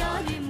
yarim